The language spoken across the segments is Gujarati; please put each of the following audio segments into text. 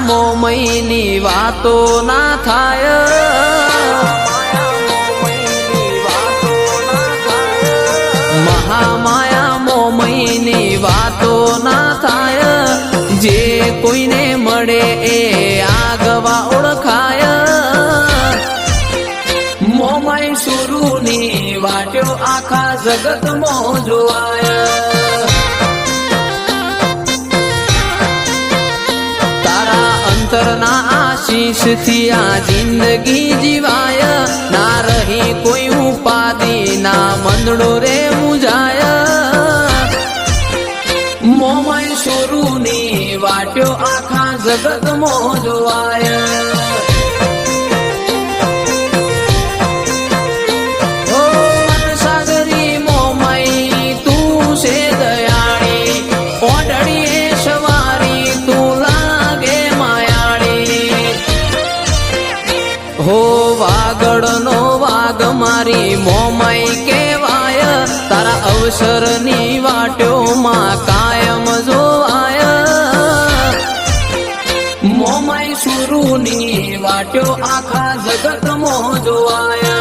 મોમયની વાતો ના થાય. મહામાયા મોમયની વાતો ના થાય. જે કોઈને મળે એ આગવા ઓળખાય. મોમય સુરુની વાટ્યો આખા જગતમાં જોવાય. આશીષથી આ જિંદગી જીવાય ના રહી કોઈ ઉપાધિ ના મંદડો રે મુજાય મોમય સુરુની વાટ્યો આખા જગત જોવાય વાગડનો વાગ મારી મોમય કેવાય તારા અવસરની વાટ્યોમાં કાયમ જોવાય. મોમય સુરુની વાટ્યો આખા જગત મો જોવાય.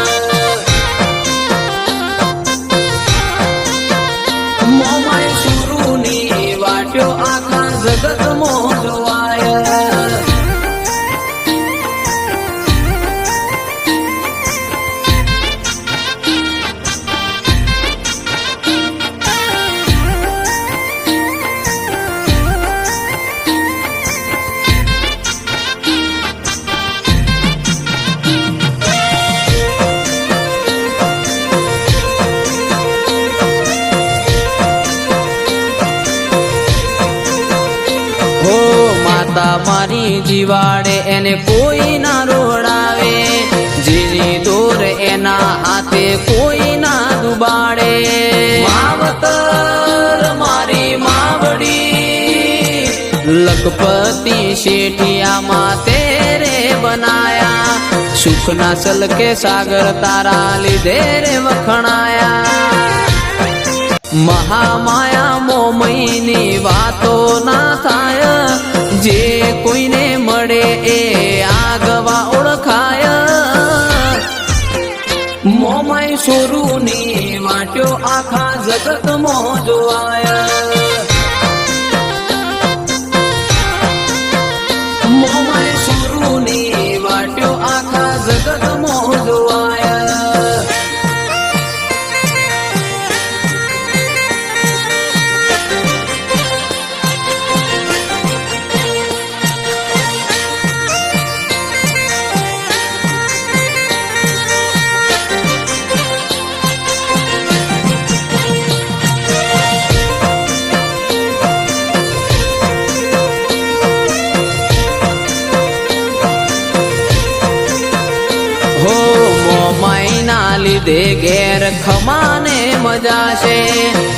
મોમાય સુરુની વાટ્યો આખા જગતમાં માતા મારી જીવાડે એને કોઈ ના રોડાવે. જીની દોર એના હાથે કોઈ ના દુબાડે. માવતર મારી માવડી, લખપતિ શેઠિયામાં તેરે બનાયા. સુખના સલકે સાગર તારા લીધે રે વખણાયા. મહામાયા મોમયની વાતો ના થાય આખા આખા જગતમાં જોવાય. લીધે ઘેર ખમાને મજા છે.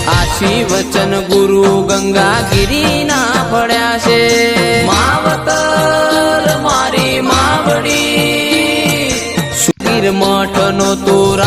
આશી વચન ગુરુ ગંગા ગિરીના પડ્યા છે. માવતર મારી માવડી સુગીર મઠનો તું